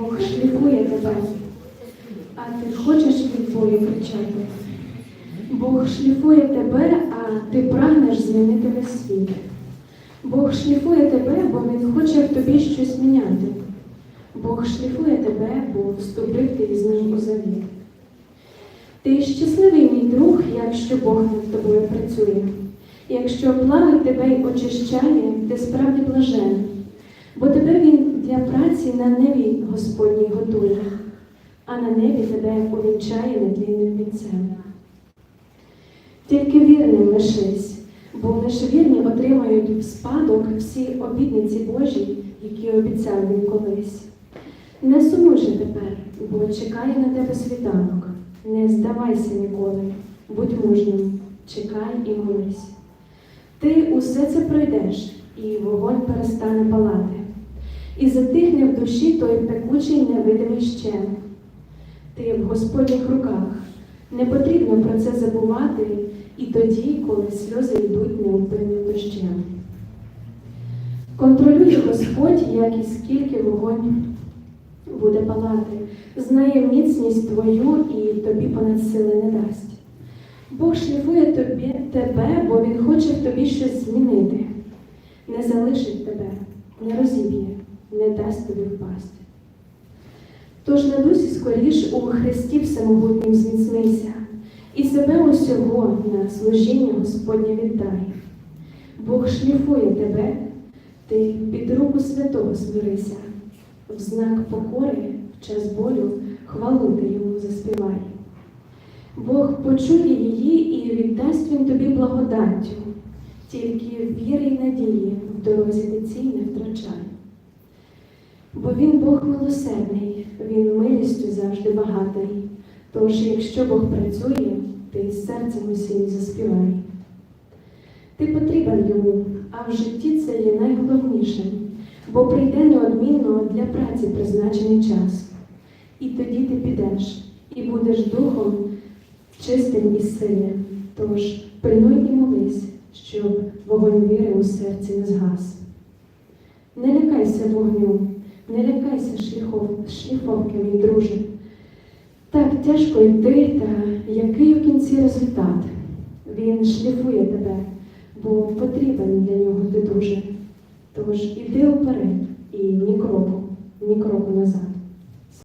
Бог шліфує тебе, а ти хочеш відбою кричати. Бог шліфує тебе, а ти прагнеш змінити весь світ. Бог шліфує тебе, бо Він хоче в тобі щось міняти. Бог шліфує тебе, бо вступив ти з ним у завіт. Ти щасливий, мій друг, якщо Бог над тобою працює. Якщо плавить тебе й очищає, ти справді блажений, бо тебе він праці на небі Господній готує, а на небі тебе увінчає нетлінним вінцем. Тільки вірним лишись, бо лише вірні отримають в спадок всі обітниці Божі, які обіцяв він колись. Не сумуй же тепер, бо чекає на тебе світанок. Не здавайся ніколи, будь мужнім, чекай і молись. Ти усе це пройдеш, і вогонь перестане палати, і затихне в душі той пекучий невидимий щем. Ти в Господніх руках, не потрібно про це забувати і тоді, коли сльози йдуть неупинним дощем. Контролює Господь, як і скільки вогонь буде палати, знає міцність твою і тобі понад сили не дасть. Бог шліфує тобі, тебе, бо Він хоче в тобі щось змінити. Не залишить тебе, не розіб'є, не дасть тобі впасти. Тож на дусі скоріш у Христі Всемогутнім зміцнися, і себе усього на служіння Господнє віддай. Бог шліфує тебе, ти під руку святого смирися, в знак покори, в час болю, хвалу ти йому заспівай. Бог почує її і віддасть він тобі благодаттю, тільки віри й надії в дорозі ти цій не втрачай. Бо він Бог милосердний, він милістю завжди багатий. Тож, якщо Бог працює, ти з серцем усім заспівай. Ти потрібен йому, а в житті це є найголовнішим, бо прийде неодмінно для праці призначений час. І тоді ти підеш і будеш духом чистим і сильним. Тож пильнуй і молись, щоб вогонь віри у серці не згас. Не лякайся вогню, не лякайся шліхов, шліфовки, мій друже. Так тяжко йти, та який в кінці результат? Він шліфує тебе, бо потрібен для нього ти дуже. Тож іди вперед і ні кроку, ні кроку назад.